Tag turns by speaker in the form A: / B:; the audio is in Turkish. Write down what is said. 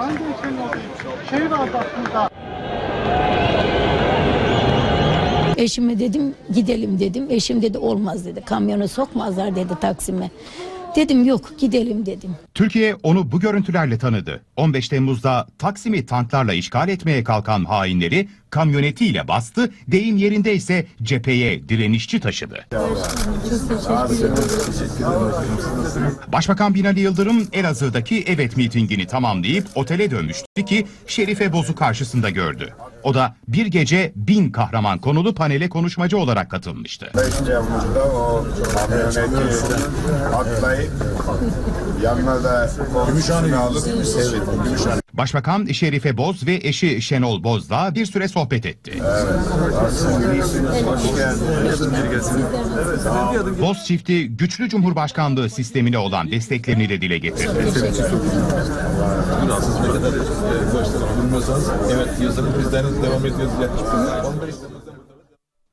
A: Ben de oradayım. Şey var bak.
B: Eşime dedim gidelim dedim. Eşim dedi olmaz dedi. Kamyona sokmazlar dedi Taksim'e. Dedim yok gidelim dedim.
C: Türkiye onu bu görüntülerle tanıdı. 15 Temmuz'da Taksim'i tanklarla işgal etmeye kalkan hainleri kamyonetiyle bastı, deyim yerinde ise cepheye direnişçi taşıdı. Başbakan Binali Yıldırım Elazığ'daki Evet mitingini tamamlayıp otele dönmüştü ki Şerife Boz'u karşısında gördü. O da bir gece bin kahraman konulu panele konuşmacı olarak katılmıştı.
D: 5 Temmuz'da o kamyoneti atlayıp yanına da komşusunu alıp evet, Gümüşhane.
C: Başbakan Şerife Boz ve eşi Şenol Boz'la bir süre sohbet etti. Boz çifti güçlü cumhurbaşkanlığı sistemine olan desteklerini de dile getirdi.
E: Evet diyorsanız biz de henüz devam ediyoruz yaklaşık 15 Temmuz'da